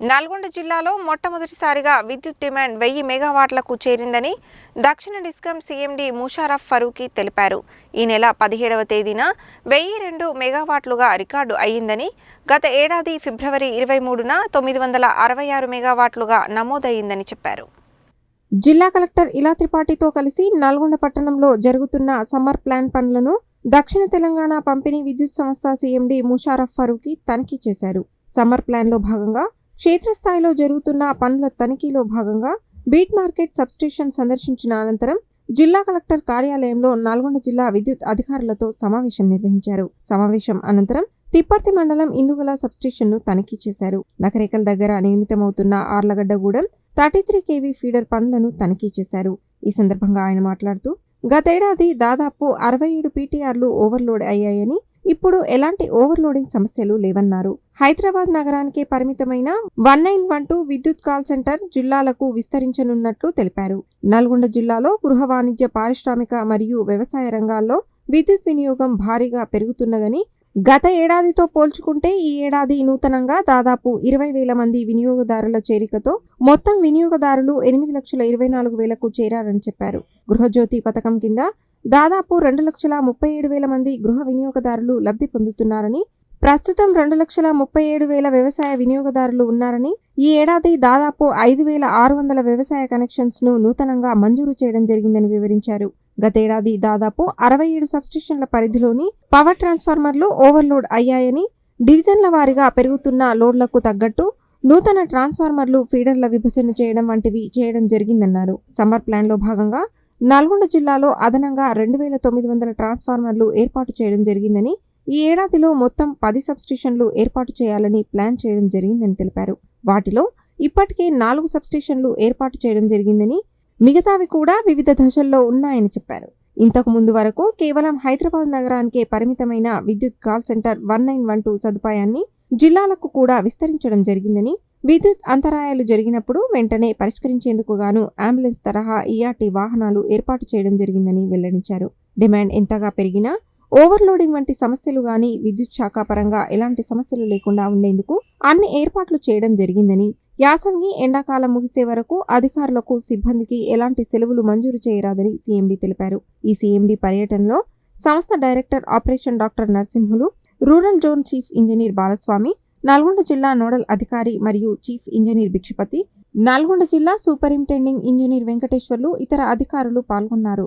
నల్గొండ జిల్లాలో మొట్టమొదటిసారిగా విద్యుత్ డిమాండ్ వెయ్యి మెగావాట్లకు చేరిందని దక్షిణ డిస్కం సీఎండీ ముషారఫ్ ఫరూకీ తెలిపారు. ఈ నెల పదిహేడవ తేదీన వెయ్యి రెండు మెగావాట్లుగా రికార్డు అయ్యిందని గత ఏడాది ఫిబ్రవరి ఇరవై మూడున తొమ్మిది వందల అరవై ఆరు మెగావాట్లుగా నమోదయ్యిందని చెప్పారు. జిల్లా కలెక్టర్ ఇలా త్రిపాఠితో కలిసి నల్గొండ పట్టణంలో జరుగుతున్న సమ్మర్ ప్లాన్ పనులను దక్షిణ తెలంగాణ పంపిణీ విద్యుత్ సంస్థ సీఎండీ ముషారఫ్ ఫరూకీ తనిఖీ చేశారు. సమ్మర్ ప్లాన్లో భాగంగా క్షేత్రస్థాయిలో జరుగుతున్న పనుల తనిఖీలో భాగంగా బీట్ మార్కెట్ సబ్స్టేషన్ సందర్శించిన అనంతరం జిల్లా కలెక్టర్ కార్యాలయంలో నల్గొండ జిల్లా విద్యుత్ అధికారులతో సమావేశం నిర్వహించారు. సమావేశం అనంతరం తిప్పర్తి మండలం ఇందుగల సబ్స్టేషన్ను తనిఖీ చేశారు. నకరేకల్ దగ్గర నియమితమవుతున్న Arlagaddagudem thirty three KV feeder పనులను తనిఖీ చేశారు. ఈ సందర్భంగా ఆయన మాట్లాడుతూ గతేడాది దాదాపు అరవై ఏడు పీటీఆర్లు ఓవర్లోడ్ అయ్యాయని ఇప్పుడు ఎలాంటి ఓవర్లోడింగ్ సమస్యలు లేవన్నారు? హైదరాబాద్ నగరానికే పరిమితమైన వన్ నైన్ వన్ టూ విద్యుత్ కాల్ సెంటర్ జిల్లాలకు విస్తరించనున్నట్లు తెలిపారు. నల్గొండ జిల్లాలో గృహ వాణిజ్య పారిశ్రామిక మరియు వ్యవసాయ రంగాల్లో విద్యుత్ వినియోగం భారీగా పెరుగుతున్నదని గత ఏడాదితో పోల్చుకుంటే ఈ ఏడాది నూతనంగా దాదాపు ఇరవై వేల మంది వినియోగదారుల చేరికతో మొత్తం వినియోగదారులు ఎనిమిది లక్షల ఇరవై నాలుగు వేలకు చేరారని చెప్పారు. గృహజ్యోతి పథకం కింద దాదాపు రెండు లక్షల ముప్పై ఏడు వేల మంది గృహ వినియోగదారులు లబ్ధి పొందుతున్నారని ప్రస్తుతం రెండు లక్షల ముప్పై ఏడు వేల వ్యవసాయ వినియోగదారులు ఉన్నారని ఈ ఏడాది దాదాపు ఐదు వేల ఆరు వందల వ్యవసాయ కనెక్షన్స్ను నూతనంగా మంజూరు చేయడం జరిగిందని వివరించారు. గతేడాది దాదాపు అరవై ఏడు సబ్స్టేషన్ల పరిధిలోని పవర్ ట్రాన్స్ఫార్మర్లు ఓవర్లోడ్ అయ్యాయని డివిజన్ల వారీగా పెరుగుతున్న లోడ్లకు తగ్గట్టు నూతన ట్రాన్స్ఫార్మర్లు ఫీడర్ల విభజన చేయడం వంటివి చేయడం జరిగిందన్నారు. సమ్మర్ ప్లాన్లో భాగంగా నల్గొండ జిల్లాలో అదనంగా రెండు వేల తొమ్మిది వందల ట్రాన్స్ఫార్మర్లు ఏర్పాటు చేయడం జరిగిందని ఈ ఏడాదిలో మొత్తం పది సబ్స్టేషన్లు ఏర్పాటు చేయాలని ప్లాన్ చేయడం జరిగిందని తెలిపారు. వాటిలో ఇప్పటికే నాలుగు సబ్స్టేషన్లు ఏర్పాటు చేయడం జరిగిందని మిగతావి కూడా వివిధ దశల్లో ఉన్నాయని చెప్పారు. ఇంతకు ముందు వరకు కేవలం హైదరాబాద్ నగరానికే పరిమితమైన విద్యుత్ call centre one nine one two సదుపాయాన్ని జిల్లాలకు కూడా విస్తరించడం జరిగిందని విద్యుత్ అంతరాయాలు జరిగినప్పుడు వెంటనే పరిష్కరించేందుకు గాను అంబులెన్స్ తరహా ఈఆర్టీ వాహనాలు ఏర్పాటు చేయడం జరిగిందని వెల్లడించారు. డిమాండ్ ఎంతగా పెరిగినా ఓవర్లోడింగ్ వంటి సమస్యలు గాని విద్యుత్ శాఖ పరంగా ఎలాంటి సమస్యలు లేకుండా ఉండేందుకు అన్ని ఏర్పాట్లు చేయడం జరిగిందని యాసంగి ఎండాకాలం ముగిసే వరకు అధికారులకు సిబ్బందికి ఎలాంటి సెలవులు మంజూరు చేయరాదని సీఎండీ తెలిపారు. ఈ సీఎండీ పర్యటనలో సంస్థ director operation doctor Narasimhulu rural zone chief engineer Balaswamy Nalgonda జిల్లా నోడల్ అధికారి మరియు చీఫ్ ఇంజనీర్ భిక్షపతి నల్గొండ జిల్లా సూపరింటెండింగ్ ఇంజనీర్ వెంకటేశ్వర్లు ఇతర అధికారులు పాల్గొన్నారు.